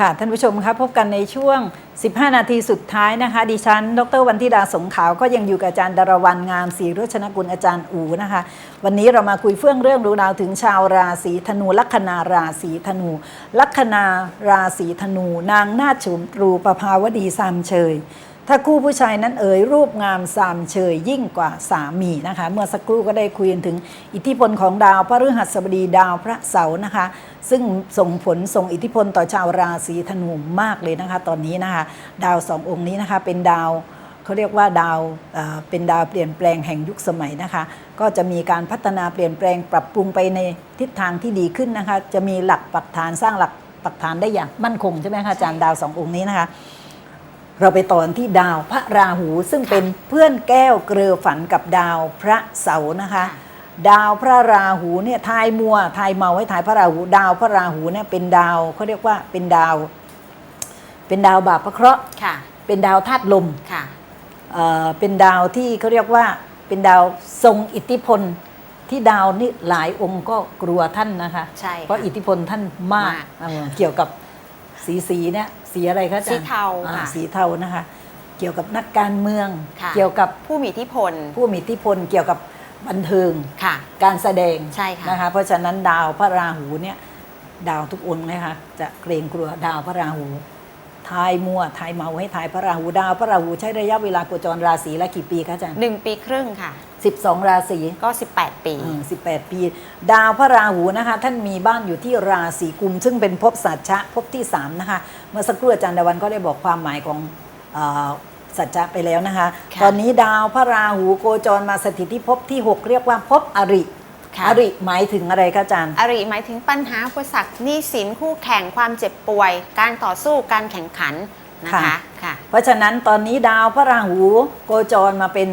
ค่ะ ท่านผู้ชมครับพบกันในช่วง 15 นาทีสุดท้ายนะคะ ดิฉัน ดรวันธิดาสงขาว ก็ยังอยู่กับอาจารย์ดารวันงามศรีรุชนกุลอาจารย์อูนะคะ วันนี้เรามาคุยเฟื่องเรื่องรู้ราวถึงชาวราศีธนู ลัคนาราศีธนู ลัคนาราศีธนู นางนาถชุมรูปภาวดีสามเชย ถ้าคู่ผู้ชายนั้นเอ่ยรูปงามสามเชยยิ่งกว่าสามีนะคะ เมื่อสักครู่ก็ได้คุยกันถึงอิทธิพลของดาวพระฤหัสบดีดาวพระเสาร์นะคะ ซึ่งส่งผลส่งอิทธิพลต่อชาวราศีธนูมากเลยนะคะ ตอนนี้นะคะ ดาวสององค์นี้นะคะเป็นดาวเขาเรียกว่าดาวเป็นดาวเปลี่ยนแปลงแห่งยุคสมัยนะคะ ก็จะมีการพัฒนาเปลี่ยนแปลงปรับปรุงไปในทิศทางที่ดีขึ้นนะคะ จะมีหลักปักฐานสร้างหลักปักฐานได้อย่างมั่นคงใช่ไหมคะอาจารย์ดาวสององค์นี้นะคะ เราไปต่อที่ดาวพระราหูซึ่งเป็นเพื่อนแก้วเกลือฝันกับดาวพระเสาร์นะคะค่ะดาวพระราหูเนี่ยทายมัวทายเมาให้ทายพระราหู ดาวพระราหูเนี่ยเป็นดาวเขาเรียกว่าเป็นดาว เป็นดาวบาปพระเคราะห์ค่ะเป็นดาวธาตุลมค่ะเอ่อเป็นดาวที่เขาเรียกว่าเป็นดาวทรงอิทธิพลที่ดาวนี่หลายองค์ก็กลัวท่านนะคะใช่ค่ะเพราะอิทธิพลท่านมากมากเออเกี่ยวกับ สีสีเนี่ยสีอะไรคะอาจารย์สีเทาอ่ค่ะสีเทานะคะ เกี่ยวกับนักการเมือง ค่ะ เกี่ยวกับผู้มีอิทธิพล ผู้มีอิทธิพลเกี่ยวกับบันเทิง ค่ะ การแสดงใช่ค่ะนะคะ เพราะฉะนั้นดาวพระราหูเนี่ยดาวทุกองค์นะคะจะเกรงกลัวดาวพระราหูทายมัวทายเมาให้ทายพระราหูดาวพระราหูใช้ระยะเวลาโคจรราศีละกี่ปีคะอาจารย์หนึ่งปีครึ่งค่ะ 12 ราศีก็ 18 ปี อืม18 ปี ดาวพระราหูนะคะ ท่านมีบ้านอยู่ที่ราศีกุม ซึ่งเป็นภพสัจจะภพที่ 3 นะคะ เมื่อสักครู่อาจารย์ดาวันก็ได้บอกความหมายของเออสัจจะไปแล้วนะคะ ค่ะ ตอนนี้ดาวพระราหูโคจรมาสถิตที่ภพที่ 6 เรียกว่าภพอริค่ะอริหมายถึงอะไรคะอาจารย์ อริหมายถึงปัญหาอุปสรรคหนี้สินคู่แข่งความเจ็บป่วย การต่อสู้การแข่งขันนะคะค่ะค่ะเพราะฉะนั้นตอนนี้ดาวพระราหูโคจรมาเป็น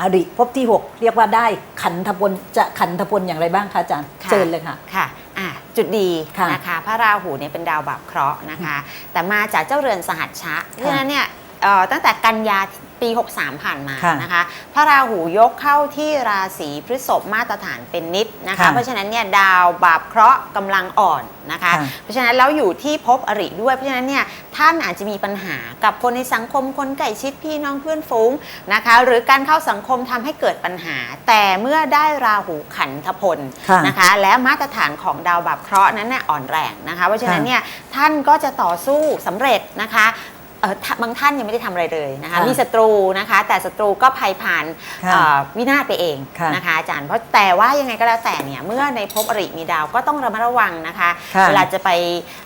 อริภพที่ 6 เรียกว่าได้ขันธพลจะขันธพลอย่างไรบ้างคะอาจารย์ค่ะ เชิญเลยค่ะ ค่ะอะ จุดดีค่ะนะคะ พระราหูเนี่ยเป็นดาวบาปเคราะห์นะคะ แต่มาจากเจ้าเรือนสหัชชะเพราะฉะนั้นเนี่ยเอ่อตั้งแต่กันยา ปี 63 ผ่านมาค่ะนะคะ พระราหูยกเข้าที่ราศีพฤษภมาตรฐานเป็นนิดนะคะ ค่ะเพราะฉะนั้นเนี่ยดาวบาปเคราะห์กำลังอ่อนนะคะ ค่ะเพราะฉะนั้นแล้วอยู่ที่ภพอริด้วย เพราะฉะนั้นเนี่ยท่านอาจจะมีปัญหากับคนในสังคมคนใกล้ชิดพี่น้องเพื่อนฝูงนะคะ หรือการเข้าสังคมทำให้เกิดปัญหา แต่เมื่อได้ราหูขันธพลค่ะ นะคะ และมาตรฐานของดาวบาปเคราะห์นั้นน่ะอ่อนแรงนะคะ เพราะฉะนั้นค่ะเนี่ยท่านก็จะต่อสู้สำเร็จนะคะเอ่อถ้า บางท่านยังไม่ได้ทำอะไรเลยนะคะค่ะมีศัตรูนะคะ แต่ศัตรูก็ภัยผ่านค่ะเอ่อวินาศไปเองค่ะนะคะอาจารย์เพราะแต่ว่ายังไงก็แล้วแต่เนี่ยเมื่อในภพอริมีดาวก็ต้องระมัดระวังนะคะค่ะเวลาจะไป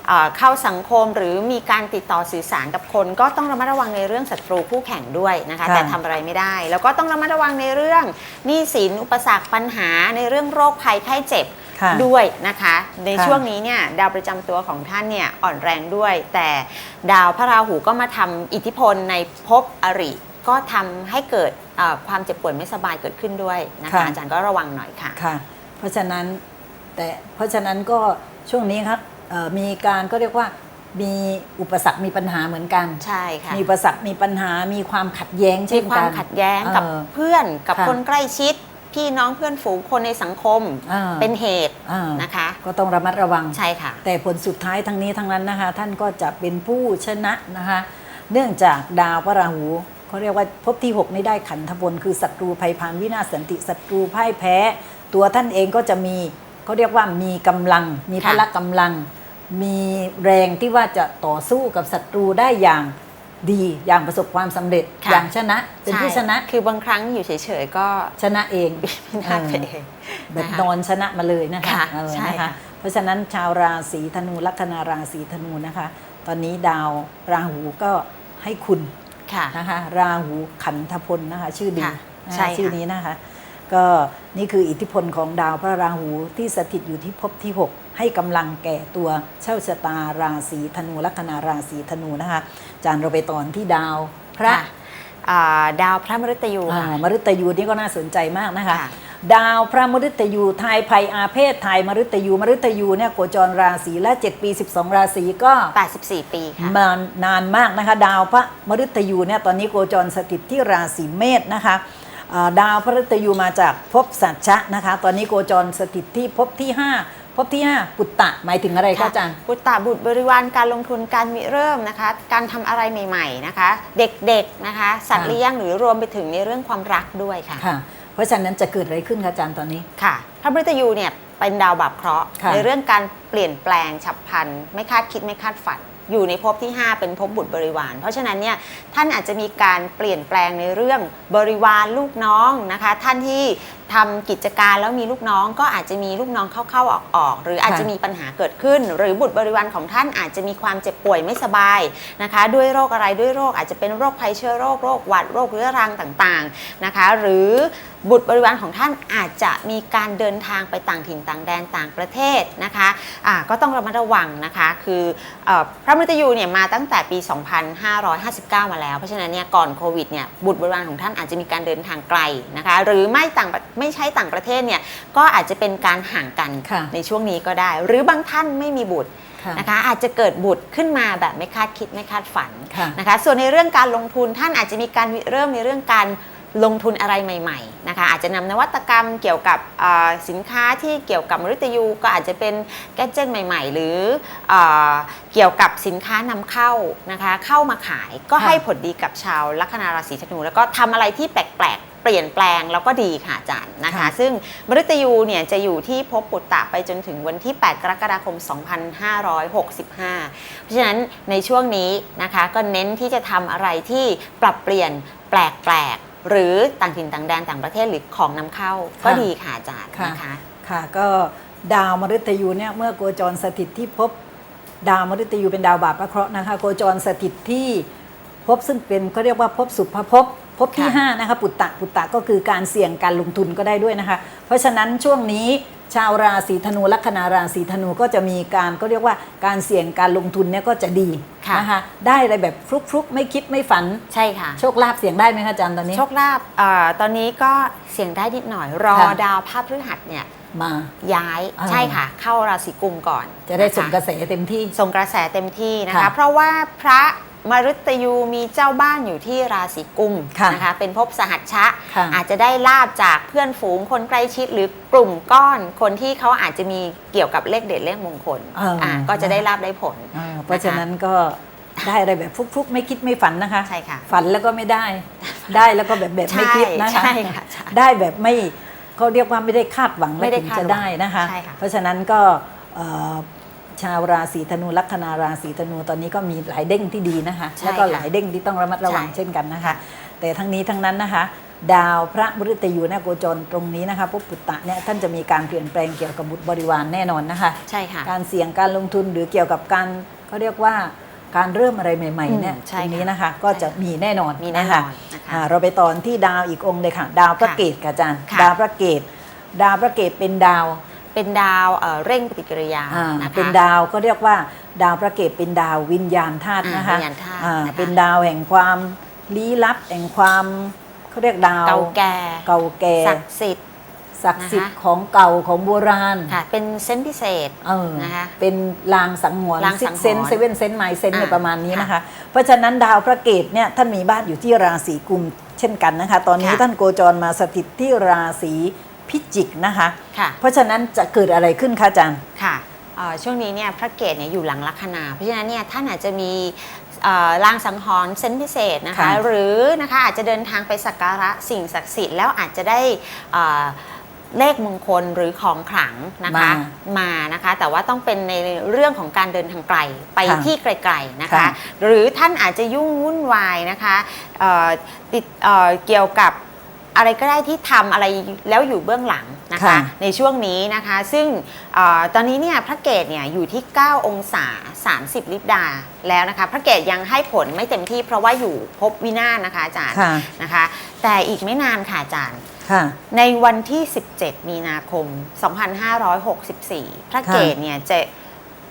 เอ่อเข้าสังคมหรือมีการติดต่อสื่อสารกับคน ก็ต้องระมัดระวังในเรื่องศัตรูคู่แข่งด้วยนะคะค่ะแต่ทำอะไรไม่ได้ แล้วก็ต้องระมัดระวังในเรื่องหนี้สินอุปสรรคปัญหาในเรื่องโรคภัยไข้เจ็บ ค่ะด้วยนะคะ ในค่ะช่วงนี้เนี่ยดาวประจำตัวของท่านเนี่ยอ่อนแรงด้วย แต่ดาวพระราหูก็มาทำอิทธิพลในภพอริก็ทำให้เกิดเอ่อความเจ็บป่วยไม่สบายเกิดขึ้นด้วยนะคะ ค่ะ อาจารย์ก็ระวังหน่อยค่ะ ค่ะ เพราะฉะนั้นแต่เพราะฉะนั้นก็ช่วงนี้ครับเอ่อมีการก็เรียกว่ามีอุปสรรคมีปัญหาเหมือนกัน ใช่ค่ะมีอุปสรรคมีปัญหามีความขัดแย้งมีเช่นควากัมนขัดแย้งกับเออ เพื่อนกับค่ะ คนใกล้ชิด พี่น้องเพื่อนฝูงคนในสังคมอ่า เป็นเหตุอ่านะคะ ก็ต้องระมัดระวัง ใช่ค่ะ แต่ผลสุดท้ายทั้งนี้ทั้งนั้นนะคะ ท่านก็จะเป็นผู้ชนะนะคะ เนื่องจากดาวพระราหูเขาเรียกว่าภพที่ 6 นี้ได้ขันธพลคือศัตรูภัยพานวินาศสันติศัตรูพ่ายแพ้ ตัวท่านเองก็จะมีเขาเรียกว่ามีกำลัง มีพค่ะ ละกำลัง มีแรงที่ว่าจะต่อสู้กับศัตรูได้อย่าง ดีอย่างประสบความสำเร็จค่ะ อย่างชนะเป็นผู้ชนะคือบางครั้งอยู่เฉยๆ ก็ชนะเองพินาศไปเอง แบบนะคะนอนชนะมาเลยนะคะค่ะเออใช่นะคะค่ะ เพราะฉะนั้นชาวราศีธนูลัคนาราศีธนูนะคะ ตอนนี้ดาวราหูก็ให้คุณค่ะ นะคะราหูขันธพลนะคะชื่อดีค่ะนะคะใช่ค่ะ ชื่อนี้นะคะ ก็นี่คืออิทธิพลของดาวพระราหูที่สถิตอยู่ที่ภพที่6 ให้กำลังแก่ตัวเช่าชะตาราศีธนูลัคนาราศีธนูนะคะอาจารย์เราไปตอนที่ดาวพระค่ะอ่าดาวพระมฤตยูอ่าค่ะมฤตยูนี่ก็น่าสนใจมากนะคะ ค่ะ ดาวพระมฤตยูทายภัยอาเพศทายมฤตยูมฤตยูเนี่ยโคจรราศีและ 7 ปี 12 ราศีก็ 84 ปีค่ะ มานานมากนะคะ ดาวพระมฤตยูเนี่ยตอนนี้โคจรสถิตที่ราศีเมษนะคะอ่าดาวพระมฤตยูมาจากภพสัจชะนะคะ ตอนนี้โคจรสถิตที่ภพที่ 5 ภพที่ห้าปุตตะหมายถึงอะไรคะอาจารย์พุตตาบุตรบริวารการลงทุนการมิเริ่มนะคะ การทำอะไรใหม่ๆนะคะ เด็กๆนะคะ สัตว์ค่ะเลี้ยงหรือรวมไปถึงในเรื่องความรักด้วยค่ะ ค่ะ เพราะฉะนั้นจะเกิดอะไรขึ้นคะอาจารย์ตอนนี้ ค่ะพระมฤตยูเนี่ยเป็นดาวบาปเคราะห์ค่ะ ในเรื่องการเปลี่ยนแปลงฉับพลันไม่คาดคิดไม่คาดฝัน อยู่ในภพที่ 5 เป็นภพบุตรบริวาร เพราะฉะนั้นเนี่ยท่านอาจจะมีการเปลี่ยนแปลงในเรื่องบริวารลูกน้องนะคะ ท่านที่ ทำกิจการแล้วมีลูกน้องก็อาจจะมีลูกน้องเข้าๆออกๆหรืออาจจะมีปัญหาเกิดขึ้น หรือบุตรบริวารของท่านอาจจะมีความเจ็บป่วยไม่สบายนะคะ ด้วยโรคอะไรด้วยโรคอาจจะเป็นโรคภัยเชื้อโรคโรคหวัดโรคเรื้อรังต่างๆนะคะ หรือบุตรบริวารของท่านอาจจะมีการเดินทางไปต่างถิ่นต่างแดนต่างประเทศนะคะะก็ต้องระมัดระวังนะคะคืออพระมฤตยูเนี่ยมาตั้งแต่ปี 2559 มาแล้ว เพราะฉะนั้นเนี่ยก่อนโควิดเนี่ยบุตรบริวารของท่านอาจจะมีการเดินทางไกลนะคะหรือไม่ต่างไม่ใช่ต่างประเทศเนี่ยก็อาจจะเป็นการห่างกันค่ะในช่วงนี้ก็ได้ หรือบางท่านไม่มีบุตรค่ะนะคะอาจจะเกิดบุตรขึ้นมาแบบไม่คาดคิดไม่คาดฝันค่ะนะคะส่วนในเรื่องการลงทุนท่านอาจจะมีการเริ่มในเรื่องการลงทุนอะไรใหม่ๆนะคะอาจจะนำนวัตกรรมเกี่ยวกับเอ่อสินค้าที่เกี่ยวกับมฤตยูก็อาจจะเป็นแกดเจิตใหม่ ๆ หรือเออเกี่ยวกับสินค้านำเข้านะคะเข้ามาขายก็ค่ะให้ผลดีกับชาวลัคนาราศีธนูแล้วก็ทำอะไรที่แปลกๆ เปลี่ยนแปลงแล้วก็ดีค่ะอาจารย์นะคะค่ะซึ่งมฤตยูเนี่ยจะอยู่ที่ภพปุตตะไปจนถึงวันที่ 8 กรกฎาคม 2565 เพราะฉะนั้นในช่วงนี้นะคะก็เน้นที่จะทำอะไรที่ปรับเปลี่ยนแปลกๆ หรือต่างถิ่นต่างแดนต่างประเทศหรือของนำเข้าก็ค่ะดีค่ะอาจารย์ค่ะนะคะค่ะก็ดาวมฤตยูเนี่ยเมื่อโคจรสถิตที่ภพดาวมฤตยูเป็นดาวบาปพระเคราะห์นะคะโคจรสถิตที่ภพซึ่งเป็นเขาเรียกว่าภพสุภภพ ภพที่ค่ะ5นะคะปุตตะปุตตะก็คือการเสี่ยงการลงทุนก็ได้ด้วยนะคะ เพราะฉะนั้นช่วงนี้ชาวราศีธนูลัคนาราศีธนูก็จะมีการก็เรียกว่าการเสี่ยงการลงทุนเนี่ยก็จะดีค่ะนะคะได้อะไรแบบฟลุกๆไม่คิดไม่ฝันใช่ค่ะ โชคลาภเสี่ยงได้ไหมคะอาจารย์ตอนนี้ โชคลาภเอ่อตอนนี้ก็เสี่ยงได้นิดหน่อย รอค่ะดาวพระพฤหัสเนี่ยมาย้ายอ่าใช่ค่ะ เข้าราศีกุมก่อน จะได้นคส่งกระแสเต็มที่ส่งกระแสเต็มที่นะคะค่ะเพราะว่าพระ มฤตยูมีเจ้าบ้านอยู่ที่ราศีกุมค่ะนะคะเป็นภพสหัชชะ ค่ะอาจจะได้ลาบจากเพื่อนฝูงคนใกล้ชิดหรือกลุ่มก้อน คนที่เขาอาจจะมีเกี่ยวกับเลขเด็ดเลขมงคลเอออ่าก็จะได้ลาบได้ผล อ่าเพราะฉะนั้นก็ได้อะไรแบบฟลุกๆ ไม่คิดไม่ฝันนะคะ ใช่ค่ะ ฝันแล้วก็ไม่ได้ ได้แล้วก็แบบแบบไม่คิดนะคะใช่ค่ะใช่ได้แบบไม่เขาเรียกว่าไม่ได้คาดหวังไม่ได้แล้วถึงคาดจะหวังได้นะคะ ใช่ค่ะเพราะฉะนั้นก็เอ่อ ชาวราศีธนูลัคนาราศีธนูตอนนี้ก็มีหลายเด้งที่ดีนะคะ ใช่แล้วก็ค่ะหลายเด้งที่ต้องระมัดระวังใช่ เช่นกันนะคะค่ะแต่ทั้งนี้ทั้งนั้นนะคะ ดาวพระมฤตยูเนี่ยโคจรตรงนี้นะคะพวกปุตตะเนี่ยท่านจะมีการเปลี่ยนแปลงเกี่ยวกับบุตรบริวารแน่นอนนะคะ ใช่ค่ะ การเสี่ยงการลงทุนหรือเกี่ยวกับการเขาเรียกว่าการเริ่มอะไรใหม่ๆเนี่ยอืมใช่ตรงนี้ค่ะนะคะก็จะมีแน่นอนมีแน่นอนนะคะ อ่าเราไปตอนที่ดาวอีกองค์เลยค่ะ ดาวพระค่ะเกตค่ะอาจารย์ ค่ะดาวพระเกตดาวพระเกตเป็นดาว เป็นดาวเอ่อเร่งปฏิกิริยาอ่านะคะ เป็นดาวก็เรียกว่า ดาวพระเกตเป็นดาววิญญาณธาตุอ่านะคะวิญญาณธาตุอ่านะคะ เป็นดาวแห่งความลี้ลับแห่งความเขาเรียกดาวเก่าแก่เก่าแก่ศักดิ์สิทธิ์ ศักดิ์สิทธิ์นะคะ ของเก่าของโบราณค่ะเป็นเส้นพิเศษ เออนะคะเป็นลางสังหรณ์ลางซิสักงหรณ์เซนเซเว่นเซนไมเซนอ่าประมาณนี้ค่ะนะคะ เพราะฉะนั้นดาวพระเกตเนี่ยท่านมีบ้านอยู่ที่ราศีกุมเช่นกันนะคะ ตอนนี้ค่ะ ท่านโกจรมาสถิตที่ราศี พิจิกนะคะค่ะ เพราะฉะนั้นจะเกิดอะไรขึ้นคะอาจารย์ค่ะเอ่อช่วงนี้เนี่ยพระเกตเนี่ยอยู่หลังลัคนา เพราะฉะนั้นเนี่ยท่านอาจจะมีเอ่อลางสังหรณ์เซนส์พิเศษนะคะค่ะหรือนะคะอาจจะเดินทางไปสักการะสิ่งศักดิ์สิทธิ์แล้วอาจจะได้เอ่อเลขมงคลหรือของขลังนะคะมานะคะ แต่ว่าต้องเป็นในเรื่องของการเดินทางไกลไปค่ะที่ไกลๆนะคะค่ะหรือท่านอาจจะยุ่งวุ่นวายนะคะเอ่อติดเอ่อเกี่ยวกับ อะไรก็ได้ที่ทำอะไรแล้วอยู่เบื้องหลังนะคะ ค่ะ ในช่วงนี้นะคะ ซึ่งเออตอนนี้เนี่ยพระเกตเนี่ยอยู่ที่ 9 องศา 30 ลิบดาแล้วนะคะ พระเกตยังให้ผลไม่เต็มที่เพราะว่าอยู่ภพวินาศนะคะอาจารย์ค่ะ นะคะ แต่อีกไม่นานค่ะอาจารย์ ค่ะ ในวันที่ 17 มีนาคม 2564 พระเกตเนี่ยจะ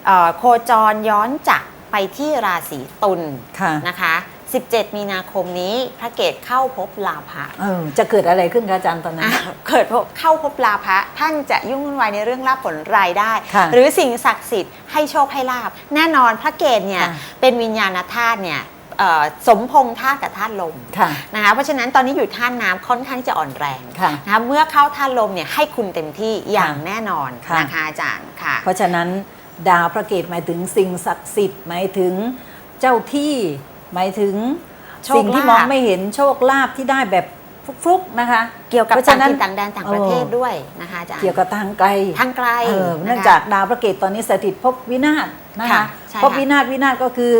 เอ่อโคจรย้อนจักรไปที่ราศีตุลค่ะ นะคะ 17 มีนาคมนี้พระเกตเข้าพบลาภะเออจะเกิดอะไรขึ้นคะอาจารย์ตอนนั้นอะเกิดพบเข้าพบลาภะท่านจะยุ่งวุ่นวายในเรื่องลาภผลรายได้ ค่ะหรือสิ่งศักดิ์สิทธิ์ให้โชคให้ลาบแน่นอนพระเกตเนี่ยค่ะ เป็นวิญญาณธาตุเนี่ยเอ่อสมพงษ์ธาตุกับธาตุลมค่ะ นะคะเพราะฉะนั้นตอนนี้อยู่ธาตุน้ำค่อนข้างที่จะอ่อนแรงค่ะ นะคะเมื่อเข้าธาตุลมเนี่ยให้คุณเต็มที่อย่างค่ะแน่นอนค่ะ นะคะอาจารย์ค่ะ เพราะฉะนั้นดาวพระเกตหมายถึงสิ่งศักดิ์สิทธิ์หมายถึงเจ้าที่ หมายถึงโชคลาภสิ่งที่มองไม่เห็นโชคลาภที่ได้แบบฟลุกๆนะคะ เกี่ยวกับพระต่าฉะงนั้นถิ่นต่างแดนต่างประเทศด้วยนะคะอาจารย์เกี่ยวกับทางไกลทางไกลเออนะคะเนื่องจากดาวพระเกตตอนนี้สถิตภพวินาศนะคะค่ะใช่ภพค่ะวินาศวินาศก็คือ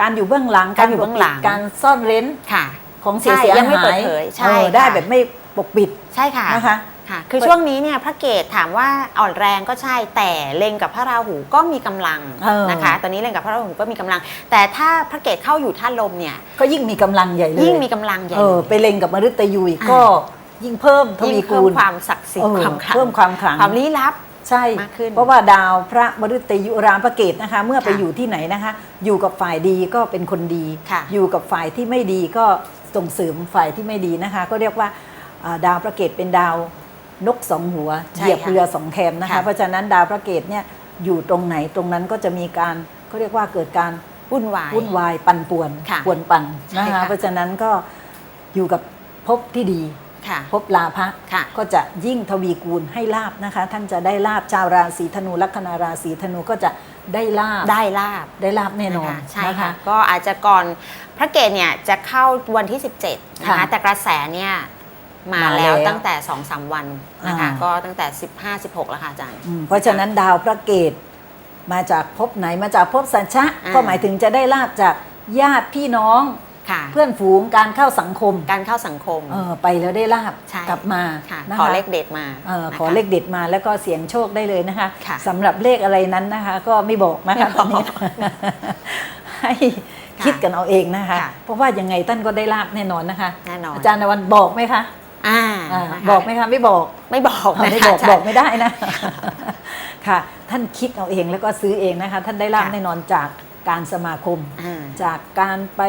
การอยู่เบื้องหลังการอยู่เบื้องหลังปกปิดการซ่อนเร้นค่ะของเสียใช่เสียยังไม่หาเปิยดเผยใช่เออได้ค่ะแบบไม่ปกปิดใช่ค่ะนะคะ ค่ะคือช่วงนี้เนี่ยพระเกตถามว่าอ่อนแรงก็ใช่แต่เล็งกับพระราหูก็มีกำลังเออนะคะ ตอนนี้เล็งกับพระราหูก็มีกำลัง แต่ถ้าพระเกตเข้าอยู่ท่าตุลมเนี่ยก็ยิ่งมีกำลังใหญ่เลยยิ่งมีกำลังใหญ่เออไปเล็งกับมฤตยูอีกก็ยิ่งเพิ่มทยิ่งวีเพิ่คูมณความศักดิ์สิทเอธิ์อความขลังเพิ่มความขลังความลี้ลับใช่มากขึ้นเพราะว่าดาวพระมฤตยูรามพระเกตนะคะ เมื่อไปค่ะอยู่ที่ไหนนะคะ อยู่กับฝ่ายดีก็เป็นคนดีค่ะอยู่กับฝ่ายที่ไม่ดีก็ส่งเสริมฝ่ายที่ไม่ดีนะคะ ก็เรียกว่าอ่าดาวพระเกตเป็นดาว นกสองหัวใช่เหยียบค่ะเรือสองแคมนะคะค่ะเพราะฉะนั้นดาวพระเกตเนี่ยอยู่ตรงไหนตรงนั้นก็จะมีการเขาเรียกว่าเกิดการวุ่นวายวุ่นวายปั่นป่วนค่ะป่วนปั่นใช่นะคะค่ะเพราะฉะนั้นก็อยู่กับภพที่ดีค่ะภพลาภะค่ะก็จะยิ่งทวีคูณให้ลาบนะคะ ท่านจะได้ลาบชาวราศีธนูลัคนาราศีธนูก็จะได้ลาบได้ลาบได้ลาบแน่นอนะคะใช่นะค่ะคะก็อาจจะก่อนพระเกตเนี่ยจะเข้าวันที่ 17นะคะค่ะแต่กระแสเนี่ย มามาแล้วแล้วตั้งแต่2-3วันนะคะ อ่า ก็ตั้งแต่ 15-16 แล้วค่ะอาจารย์ อืมเพราะฉะนั้นดาวพระเกตมาจากภพไหนมาจากภพสัญชะอ่า ก็หมายถึงจะได้ลาบจากญาติพี่น้อง ค่ะ เพื่อนฝูงการเข้าสังคมการเข้าสังคม เออไปแล้วได้ลาบใช่ กลับมาค่ะนะคะขอเลขเด็ดมาเออนะคะขอเลขเด็ดมาแล้วก็เสียงโชคได้เลยนะคะค่ะสำหรับเลขอะไรนั้นนะคะ ก็ไม่บอกนะคะไม่ตบออนกนี้ ให้ค่ะคิดกันเอาเองนะคะ ค่ะ เพราะว่ายังไงท่านก็ได้ลาบแน่นอนนะคะ แน่นอนอาจารย์นวันบอกไหมคะ อ่าอ่านะคะบอกไหมคะไม่บอกไม่บอกเอานะไม่คะบอกอาจารย์บอกไม่ได้นะ ค่ะ ท่านคิดเอาเองแล้วก็ซื้อเองนะคะ ท่านได้ลาบค่ะแน่นอนจากการสมาคม อ่าจากการไป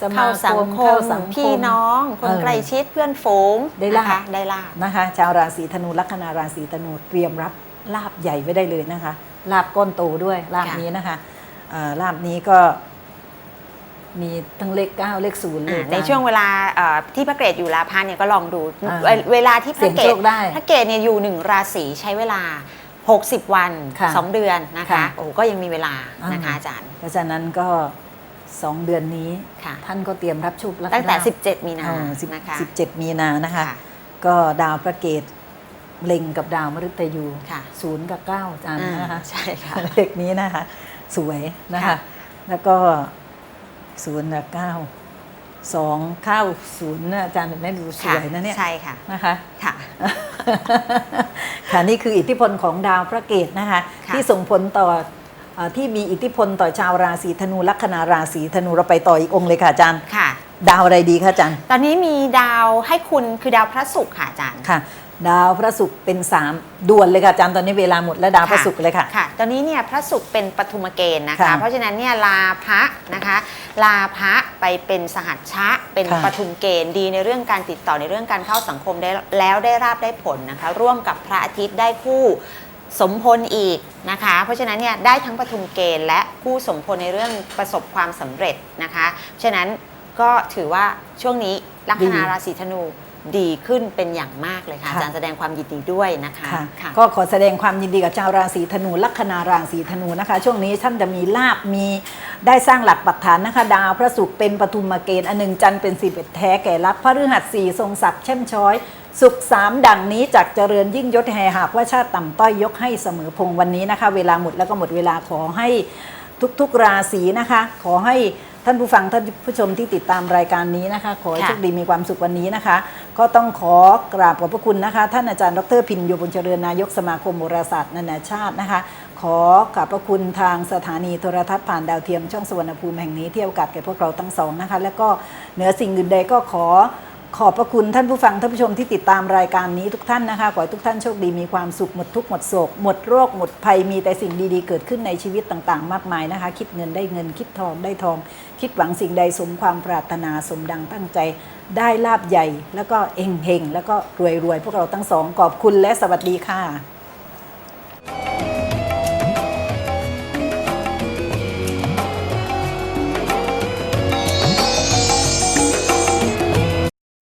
สมาเข้าสัคงมคเข้ามสังคม พี่น้อง คนเออใกล้ชิดเพื่อนฝูงได้ลาบ นะคะได้ลาบ นะคะ ชาวราศีธนูลัคนาราศีธนูเตรียมรับลาบใหญ่ไว้ได้เลยนะคะลาบก้อนโตด้วยลาบค่ะ นี้นะคะอ่าลาบนี้ก็ มีทั้งเลขเก้าเลขศูนย์เลยอ่าในอาจารย์ช่วงเวลาเอ่อที่พระเกตอยู่ลาพันเนี่ยก็ลองดูอ่าเวเวลาที่พระเกเสี่ยงตโชคได้พระเกตเนี่ยอยู่หนึ่งราศีใช้เวลา 60 วัน ค่ะ2 เดือนนะคะ ค่ะโอ้ก็ยังมีเวลานะคะอ่า อาจารย์ เพราะฉะนั้นก็สองเดือนนี้ ค่ะ ท่านก็เตรียมรับโชครับตั้งแต่ลาภ17 มีนาอ่าสิบนะคะ สิบเจ็ดมีนานะคะค่ะก็ดาวพระเกตเล็งกับดาวมฤตยูค่ะ ศูนย์กับเก้าอาจารย์อ่านะคะ ใช่ค่ะ เลขนี้นะคะ สวยนะคะ ค่ะ แล้วก็ ศูนย์กับเก้าสองเข้าศูนย์นะอาจารย์เห็นไหมดูสวยนะเนี่ยใช่ค่ะนะคะค่ะค่ะนี่คืออิทธิพลของดาวพระเกตนะคะค่ะที่ส่งผลต่อเอ่อที่มีอิทธิพลต่อชาวราศีธนูลัคนาราศีธนูเราไปต่ออีกองค์เลยค่ะอาจารย์ค่ะ ดาวอะไรดีคะอาจารย์ ตอนนี้มีดาวให้คุณคือดาวพระศุกร์ค่ะอาจารย์ค่ะ ดาวพระศุกร์เป็นสามด่วนเลยค่ะอาจารย์ตอนนี้เวลาหมดแล้วดาวพระศุกร์เลยค่ะ ค่ะ ตอนนี้เนี่ยพระศุกร์เป็นปฐุมเกณฑ์นะคะ ค่ะเพราะฉะนั้นเนี่ยลาพระนะคะ ลาพระไปเป็นสหัชชะ เป็นค่ะปฐุมเกณฑ์ดีในเรื่องการติดต่อในเรื่องการเข้าสังคมได้แล้วได้ราบได้ผลนะคะ ร่วมกับพระอาทิตย์ได้คู่สมพลอีกนะคะ เพราะฉะนั้นเนี่ยได้ทั้งปฐุมเกณฑ์และคู่สมพลในเรื่องประสบความสำเร็จนะคะ ฉะนั้นก็ถือว่าช่วงนี้ลัคนาดี ราศีธนู ดีขึ้นเป็นอย่างมากเลยค่ะค่ะ อาจารย์แสดงความยินดีด้วยนะคะค่ะค่ะก็ขอแสดงความยินดีกับชาวราศีธนูลัคนาราศีธนูนะคะ ช่วงนี้ท่านจะมีลาบมีได้สร้างหลักปักฐานนะคะ ดาวพระศุกร์เป็นปฐุมเกณฑ์อันหนึ่งจันทร์เป็นสิบเอ็ดแท้แก่รับพระฤหัสสี่ทรงศักดิ์แช่มช้อยสุขสามดังนี้จากเจริญยิ่งยศแห่หากว่าชาติต่ำต้อยยกให้เสมอพงษ์วันนี้นะคะ เวลาหมดแล้วก็หมดเวลาขอให้ทุกๆราศีนะคะ ขอให้ ท่านผู้ฟังท่านผู้ชมที่ติดตามรายการนี้นะคะ ขอให้ค่ะโชคดีมีความสุขวันนี้นะคะ ก็ต้องขอกราบขอบพระคุณนะคะ ท่านอาจารย์ดรพินโยบุญเจริญนายกสมาคมโหราศาสตร์นานาชาตินะคะ ขอขอบพระคุณทางสถานีโทรทัศน์ผ่านดาวเทียมช่องสวรรณภูมิแห่งนี้ที่ให้โอกาสแก่พวกเราทั้งสองนะคะ แล้วก็เหนือสิ่งอื่นใดก็ขอ ขอบพระคุณท่านผู้ฟังท่านผู้ชมที่ติดตามรายการนี้ทุกท่านนะคะ ขอให้ทุกท่านโชคดีมีความสุขหมดทุกข์หมดโศก หมดโรคหมดภัยมีแต่สิ่งดีๆ เกิดขึ้นในชีวิตต่างๆ มากมายนะคะ คิดเงินได้เงินคิดทองได้ทอง คิดหวังสิ่งใดสมความปรารถนาสมดังตั้งใจ ได้ลาบใหญ่ แล้วก็เฮงแล้วก็รวยๆพวกเราทั้งสองขอบคุณและสวัสดีค่ะ